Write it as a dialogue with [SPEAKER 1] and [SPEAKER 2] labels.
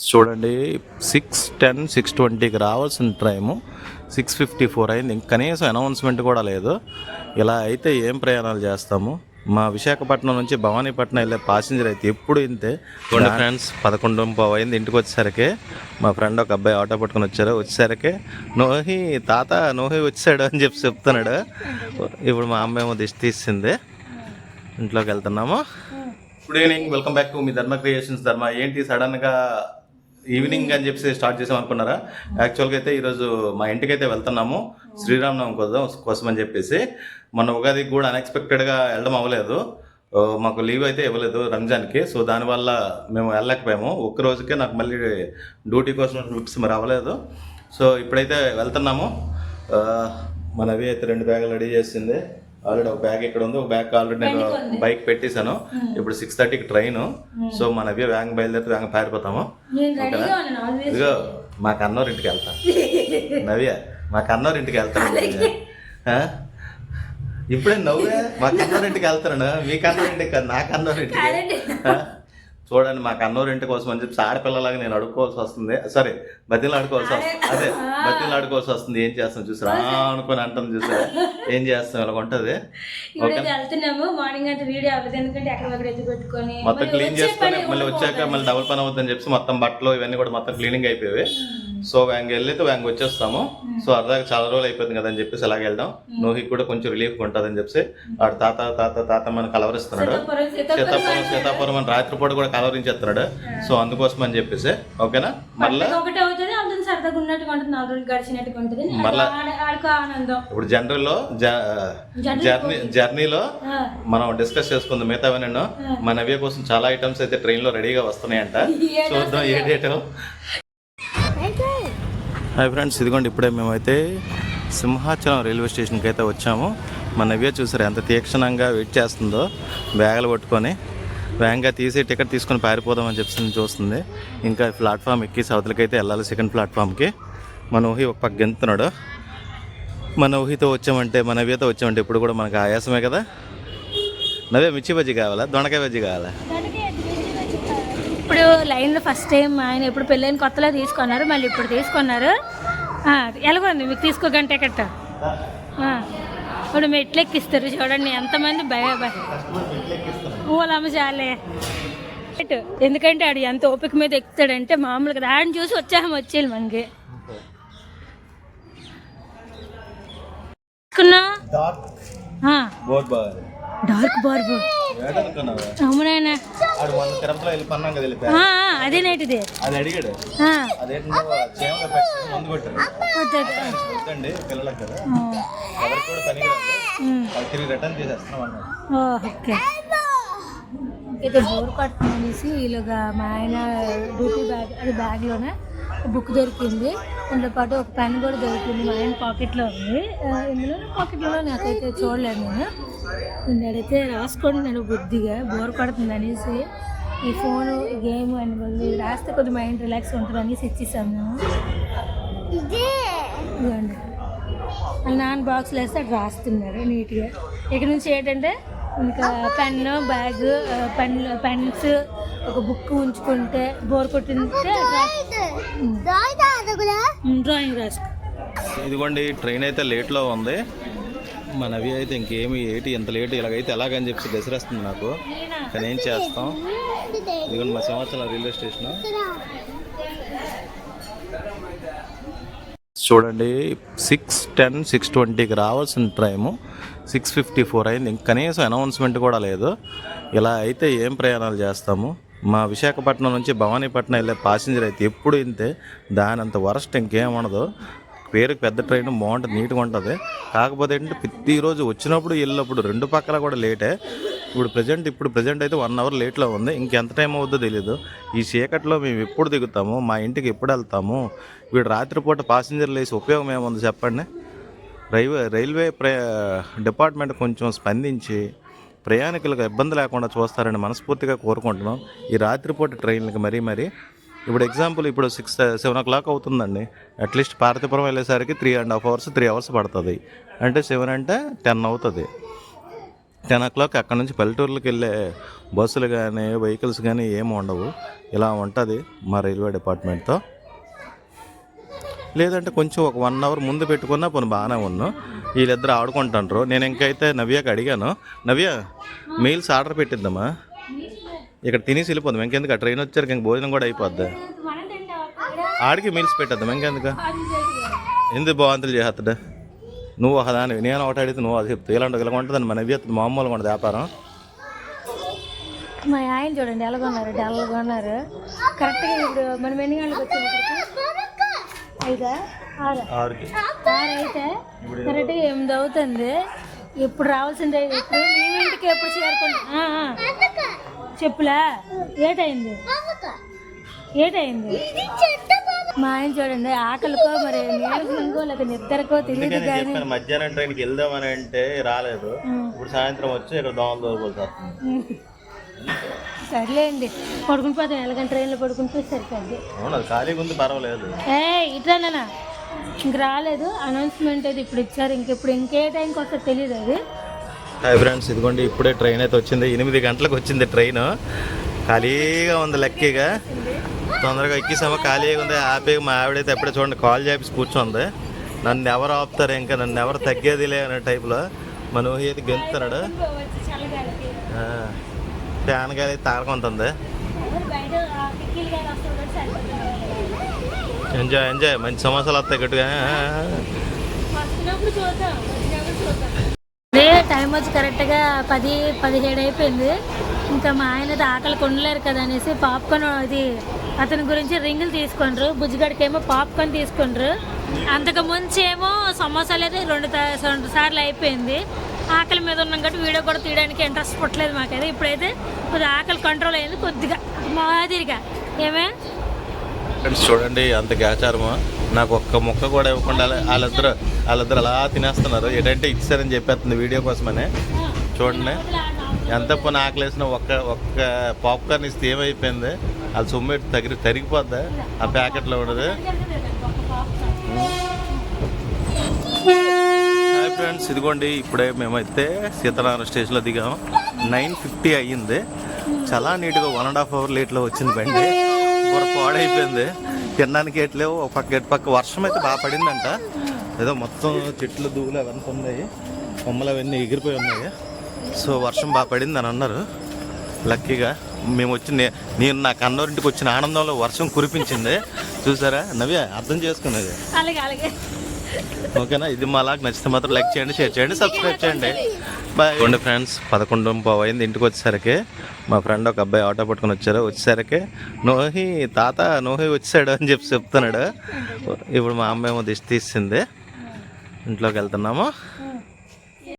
[SPEAKER 1] చూడండి six ten six ట్వంటీకి రావాల్సిన టైము సిక్స్ ఫిఫ్టీ ఫోర్ అయింది. ఇంక కనీసం అనౌన్స్మెంట్ కూడా లేదు. ఇలా అయితే ఏం ప్రయాణాలు చేస్తాము? మా విశాఖపట్నం నుంచి భవానీపట్నం వెళ్ళే ప్యాసింజర్ అయితే ఎప్పుడు ఇంతే? చూడండి ఫ్రెండ్స్ పదకొండు పావు అయింది. ఇంటికి వచ్చేసరికి మా ఫ్రెండ్ ఒక అబ్బాయి ఆటో పట్టుకొని వచ్చారు. వచ్చేసరికి నోహి తాత నోహి వచ్చాడు అని చెప్పి చెప్తున్నాడు. ఇప్పుడు మా అమ్మ ఏమో దిష్టి తీసింది. ఇంట్లోకి వెళ్తున్నాము. Good evening welcome back to me Dharma creations ధర్మ ఏంటి సడన్గా ఈవినింగ్ అని చెప్పి స్టార్ట్ చేసాం అనుకున్నారా? యాక్చువల్గా అయితే ఈరోజు మా ఇంటికి అయితే వెళ్తున్నాము శ్రీరామనవమి కోసం కోసం అని చెప్పేసి. మొన్న ఉగాదికి కూడా అన్ఎక్స్పెక్టెడ్గా వెళ్ళడం అవ్వలేదు. మాకు లీవ్ అయితే ఇవ్వలేదు రంజాన్కి. సో దానివల్ల మేము వెళ్ళలేకపోయాము. ఒక్క రోజుకే నాకు మళ్ళీ డ్యూటీ కోసం ట్రిప్స్ మరి అవ్వలేదు. సో ఇప్పుడైతే వెళ్తున్నాము. మనవి అయితే రెండు బ్యాగులు రెడీ చేసింది. ఆల్రెడీ ఒక బ్యాగ్ ఇక్కడ ఉంది. ఒక బ్యాగ్ ఆల్రెడీ నేను బైక్ పెట్టేశాను. ఇప్పుడు సిక్స్ థర్టీకి ట్రైన్ సో మన నవ్య వ్యాంగ్ బయలుదేరితే వ్యాంగ్ పారిపోతాము. ఇదిగో మా కన్నోరు ఇంటికి వెళ్తా. నవ్య మా కన్నోరు ఇంటికి వెళ్తాను? ఇప్పుడే నవ్వే మా కన్నోరు ఇంటికి వెళ్తాను. మీ కన్నోరు ఇంటికి కాదు నా కన్నోరు ఇంటికి. ఆ? చూడండి మా కన్నోరు ఇంటి కోసం అని చెప్పి ఆడపిల్లలాగా నేను అడుక్కోవాల్సి వస్తుంది. సారీ బతిలు ఆడుకోవాల్సి వస్తుంది. అదే. బతిలు ఆడుకోవాల్సి వస్తుంది. ఏం చేస్తాం చూసారా? అనుకొని అంటాం చూసారా? ఏం చేస్తాం? ఇలా ఉంటుంది.
[SPEAKER 2] వెళ్తున్నాము. మార్నింగ్ అయితే వీడియో అవ్వదు ఎందుకంటే ఎత్తి పెట్టుకొని
[SPEAKER 1] మొత్తం క్లీన్ చేసుకొని మళ్ళీ వచ్చాక మళ్ళీ డబుల్ పని అవుతుందని చెప్పి మొత్తం బట్టలు ఇవన్నీ కూడా మొత్తం క్లీనింగ్ అయిపోయాయి సో వ్యాంగ్ వెళ్ళైతే వ్యాంగ్ వచ్చేస్తాము. సో అర్థాక చాలా రోజులు అయిపోతుంది కదా అని చెప్పేసి అలాగే వెళ్దాం. నోహికి కూడా కొంచెం రిలీఫ్ ఉంటుందని చెప్పేసి వాడు తాత తాత తాత మన కలవరిస్తున్నాడు.
[SPEAKER 2] సీతాపురం, సీతాపురం
[SPEAKER 1] అని రాత్రిపూట కూడా కలవరించేస్తున్నాడు. సో అందుకోసం అని చెప్పేసి ఓకేనా? మళ్ళీ
[SPEAKER 2] సరదాగా ఉన్నట్టుగా ఉంటుంది నాలుగు రోజులు గడిచినట్టుగా ఉంటుంది.
[SPEAKER 1] మళ్ళా-
[SPEAKER 2] ఆడ- ఆడుకో ఆనందం.
[SPEAKER 1] ఇప్పుడు జనరల్లో జర్నీ జర్నీలో మనం డిస్కస్ చేసుకుందాం. మిగతా నేను మన నవ్య కోసం చాలా ఐటమ్స్ అయితే ట్రైన్లో రెడీగా వస్తున్నాయంట. చూద్దాం ఏ డేట్ హాయ్ ఫ్రెండ్స్ ఇదిగోండి ఇప్పుడే మేమైతే సింహాచలం రైల్వే స్టేషన్కి అయితే వచ్చాము. మన నవ్య చూసారు ఎంత తీక్షణంగా వెయిట్ చేస్తుందో. బ్యాగులు పట్టుకొని వేగంగా తీసి టికెట్ తీసుకొని పారిపోదామని చెప్పి చూస్తుంది. ఇంకా ప్లాట్ఫామ్ ఎక్కి సౌత్లకి అయితే వెళ్ళాలి సెకండ్ ప్లాట్ఫామ్కి. మన ఊహి ఒక పక్క గెంతున్నాడు. మన ఊహితో వచ్చామంటే మన నవ్యతో వచ్చామంటే ఇప్పుడు కూడా మనకు ఆయాసమే కదా. నవ్య మిర్చి బజ్జీ కావాలా? దొండకాయ బజ్జీ కావాలా?
[SPEAKER 2] లైన్లో ఫస్ట్ టైం ఆయన ఇప్పుడు పెళ్ళైన కొత్తలో తీసుకున్నారు మళ్ళీ ఇప్పుడు తీసుకున్నారు. ఎలాగోంది మీకు తీసుకోగంటే టికెట్ ఇప్పుడు మెట్లు ఎక్కిస్తారు చూడండి ఎంతమంది భయ భయ ఊలమ్మ చాలే. ఎందుకంటే ఆడు ఎంత ఓపిక మీద ఎక్కుతాడంటే మామూలుగా దాడిని చూసి వచ్చాము వచ్చేయాలి మనకి. డార్క్ బార్బు అవునాయన
[SPEAKER 1] ఆడు మొన్న తిరుపతిలో వెళ్ళి పన్నాం కదా వెళ్ళిపోయా
[SPEAKER 2] అదే నైట్ది
[SPEAKER 1] అది అడిగాడు.
[SPEAKER 2] ఆ,
[SPEAKER 1] అదేంటో చీమల పెట్టి మందు కొట్టారు
[SPEAKER 2] వద్దు.
[SPEAKER 1] వద్దండి పిల్లలకు కదా.
[SPEAKER 2] ఆ,
[SPEAKER 1] ఎవరికి కూడా పనికిరాదు
[SPEAKER 2] ఉమ్.
[SPEAKER 1] వాళ్ళు తిరిగి రిటర్న్ చేసేస్తున్నాం అన్నాడు.
[SPEAKER 2] ఓ, ఓకే. ఇది బోర్ కొట్టనేసి ఇలాగా మా ఆయన డ్యూటీ బ్యాగ్ అది బ్యాగ్లోనే బుక్ దొరికింది. దాంతో పాటు ఒక పెన్ కూడా దొరికింది మా ఆయన పాకెట్లో ఉంది. ఇందులో పాకెట్లో నాకైతే చూడలేదు నేను. నేనైతే రాసుకుంటున్నాను బుద్ధిగా బోర్ కొడుతుంది అనేసి ఈ ఫోను ఈ గేమ్ అని ఇది రాస్తే కొద్దిగా మైండ్ రిలాక్స్ ఉంటుంది అనేసి ఇచ్చేసాను ఇదిగోండి. వాళ్ళ నాన్న బాక్స్లో వేస్తే అటు రాస్తున్నారు నీట్గా. ఇక్కడ నుంచి ఏంటంటే ఇంకా పెన్ను బ్యాగ్ పెన్ పెన్స్ ఒక బుక్ ఉంచుకుంటే బోర్ కొట్టింటే డ్రాయింగ్. రాసుకో.
[SPEAKER 1] ఇదిగోండి ట్రైన్ అయితే లేట్లో ఉంది. మన అవి అయితే ఇంకేమి ఏంటి ఎంత లేట్ ఇలాగైతే ఎలాగని చెప్పి బెసిరేస్తుంది నాకు. కానీ ఏం చేస్తాం? ఇదిగోండి మా సింహాచలం రైల్వే స్టేషన్. చూడండి సిక్స్ టెన్ సిక్స్ ట్వంటీకి రావాల్సిన టైము. సిక్స్ ఫిఫ్టీ ఫోర్ అయింది. ఇంక కనీసం అనౌన్స్మెంట్ కూడా లేదు. ఇలా అయితే ఏం ప్రయాణాలు చేస్తాము? మా విశాఖపట్నం నుంచి భవానీపట్నం వెళ్ళే ప్యాసింజర్ అయితే ఎప్పుడు ఇంతే దాని అంత వరస్ట్ ఇంకేం ఉండదు. పేరుకి పెద్ద ట్రైన్ బాగుంటుంది నీట్గా ఉంటుంది. కాకపోతే ఏంటంటే ప్రతిరోజు వచ్చినప్పుడు వెళ్ళినప్పుడు రెండు పక్కల కూడా లేటే ఇప్పుడు ప్రజెంట్ ఇప్పుడు ప్రజెంట్ అయితే వన్ అవర్ లేట్లో ఉంది. ఇంకెంత టైం అవుద్దో తెలియదు ఈ చీకట్లో మేము ఎప్పుడు దిగుతాము? మా ఇంటికి ఎప్పుడు వెళ్తాము? వీడు రాత్రిపూట ప్యాసింజర్లు వేసి ఉపయోగం ఏముంది చెప్పండి? రైల్వే రైల్వే ప్ర డిపార్ట్మెంట్ కొంచెం స్పందించి ప్రయాణికులకు ఇబ్బంది లేకుండా చూస్తారని మనస్ఫూర్తిగా కోరుకుంటున్నాం. ఈ రాత్రిపూట ట్రైన్లకి మరీ మరీ ఇప్పుడు ఎగ్జాంపుల్ ఇప్పుడు సిక్స్ సెవెన్ ఓ క్లాక్ అవుతుందండి. అట్లీస్ట్ పార్వతీపురం వెళ్ళేసరికి three and half hours three hours పడుతుంది. అంటే సెవెన్ అంటే టెన్ అవుతుంది. టెన్ ఓ క్లాక్ అక్కడ నుంచి పల్లెటూర్లకు వెళ్ళే బస్సులు కానీ వెహికల్స్ కానీ ఏమి ఉండవు. ఇలా ఉంటుంది మా రైల్వే డిపార్ట్మెంట్తో. లేదంటే కొంచెం ఒక వన్ అవర్ ముందు పెట్టుకున్నా పోనీ బాగానే ఉన్నాం. వీళ్ళిద్దరు ఆడుకుంటాండ్రు. నేను ఇంకైతే నవ్యకి అడిగాను నవ్య మీల్స్ ఆర్డర్ పెట్టిద్దామా? ఇక్కడ తినేసి వెళ్ళిపోదాం. ఇంకెందుకు? ఆ ట్రైన్ వచ్చారు ఇంక భోజనం కూడా అయిపోద్ది. ఆడికి మీల్స్ పెట్టేద్దాం. ఇంకెందుకు? ఎందుకు బాగుంతులు చేస్తాడు? నువ్వు ఒకదాని నేను ఒకటి అడిగితే నువ్వు అది చెప్తావు. ఇలాంటి ఇలా ఉంటుందని మన నవ్య మామూలుగా ఉండదు వ్యాపారం.
[SPEAKER 2] మా ఆయన చూడండి ఎలాగొన్నారు డల్గా ఉన్నారు. కరెక్ట్గా ఇప్పుడు మనం ఎన్ని గంటలకు వచ్చాము ఐదా? ఆరా.
[SPEAKER 1] ఆరుకి.
[SPEAKER 2] ఆరు అయితే కరెక్ట్గా ఎనిమిది అవుతుంది. ఇప్పుడు రావాల్సిందే? ఇప్పుడు మేము ఇంటికి ఎప్పుడు చేరుకుంటాం. చెప్పులా? ఏటైంది? ఏటైంది? మా ఆయన చూడండి ఆకలికో మరి నీళ్ళకో లేక నిద్రకో తెలియదు కానీ
[SPEAKER 1] మధ్యాహ్నం ట్రైన్కి వెళ్దామని అంటే రాలేదు. ఇప్పుడు సాయంత్రం వచ్చి ఇక్కడ దోమలు దొరికిపోతుంది
[SPEAKER 2] సర్లేండి పడుకుని పోతాం ఎలాగంటే ట్రైన్లో పడుకుని పోతే సరిపోద్ది.
[SPEAKER 1] అవును ఖాళీగా ఉంది పర్వాలేదు.
[SPEAKER 2] ఏ ఇట్లా ఇంక రాలేదు అనౌన్స్మెంట్ అయితే ఇప్పుడు ఇచ్చారు ఇంకెప్పుడు ఇంకే టైంకి వస్తుందో తెలియదు అది.
[SPEAKER 1] హాయ్ ఫ్రెండ్స్ ఇదిగోండి ఇప్పుడే ట్రైన్ అయితే వచ్చింది. ఎనిమిది గంటలకు వచ్చింది ట్రైన్. ఖాళీగా ఉంది లక్కీగా. తొందరగా ఎక్కిసామో ఖాళీగా ఉంది. హ్యాపీగా మా ఆవిడైతే ఎప్పుడే చూడండి కాల్ చేసి కూర్చుంది. నన్ను ఎవరు ఆపుతారు ఇంకా నన్ను ఎవరు తగ్గేదిలే అనే టైప్లో మన ఊహి అయితే గెంతున్నాడు. ఫ్యాన్ గాలి తాగకుంటుంది
[SPEAKER 2] కానీ
[SPEAKER 1] ఎంజాయ్ ఎంజాయ్. మంచి సమోసాలు వస్తాయి గట్టిగా.
[SPEAKER 2] అదే టైం వచ్చి కరెక్ట్గా పది పదిహేడు అయిపోయింది. ఇంకా మా ఆయన ఆకలి కొండలేరు కదా అనేసి పాప్కార్న్ ఇది అతని గురించి రింగులు తీసుకుండ్రు బుజ్జిగడికి పాప్కార్న్ తీసుకుండ్రు అంతకు ముందు ఏమో సమోసాలు అయితే రెండు రెండు సార్లు అయిపోయింది. ఆకలి మీద ఉన్నాం కాబట్టి వీడియో కూడా తీయడానికి ఇంట్రెస్ట్ పుట్టలేదు మాకైతే. ఇప్పుడైతే కొద్దిగా ఆకలి కంట్రోల్ అయింది కొద్దిగా మాదిరిగా. ఏమే?
[SPEAKER 1] ఫ్రెండ్స్ చూడండి అంత గ్యాచారము నాకు ఒక్క ముక్క కూడా ఇవ్వకుండా వాళ్ళ- వాళ్ళిద్దరు వాళ్ళిద్దరు అలా తినేస్తున్నారు. ఏంటంటే ఇచ్చారని చెప్పేస్తుంది వీడియో కోసమనే. చూడండి. ఎంత పని ఆకలేసిన ఒక్క ఒక్క పాప్కార్న్ ఇస్తే ఏమైపోయింది? వాళ్ళ సొమ్ము తగిలి తరిగిపోద్ది? ఆ ప్యాకెట్లో ఉన్నది హాయ్ ఫ్రెండ్స్ ఇదిగోండి ఇప్పుడే మేమైతే సీతారామ స్టేషన్లో దిగాము. నైన్ ఫిఫ్టీ అయ్యింది. చాలా నీట్గా వన్ అండ్ హాఫ్ అవర్ లేట్లో వచ్చింది బండి. పాడైపోయింది. తినడానికి ఎట్లేవు ఒక పక్క ఎటు పక్క వర్షం అయితే బాగా పడిందంట. ఏదో మొత్తం చెట్లు దూలు అవన్నీ ఉన్నాయి. కొమ్మలు అవన్నీ ఎగిరిపోయి ఉన్నాయి. సో వర్షం బాగా పడింది అని అన్నారు. లక్కీగా మేము వచ్చి నేను నా కన్నోరింటికి వచ్చిన ఆనందంలో వర్షం కురిపించింది. చూసారా? నవ్య అర్థం చేసుకున్నది.
[SPEAKER 2] అలాగే అలాగే.
[SPEAKER 1] ఓకేనా? ఇది మా లాగా నచ్చితే మాత్రం లైక్ చేయండి షేర్ చేయండి సబ్స్క్రైబ్ చేయండి. బాయ్ చూడండి ఫ్రెండ్స్ పదకొండు పోయింది ఇంటికి వచ్చేసరికి. మా ఫ్రెండ్ ఒక అబ్బాయి ఆటో పట్టుకొని వచ్చారు. వచ్చేసరికి నోహి తాత నోహి వచ్చాడు అని చెప్పి చెప్తున్నాడు. ఇప్పుడు మా అమ్మ ఏమో దిష్టి తీసింది. ఇంట్లోకి వెళ్తున్నాము.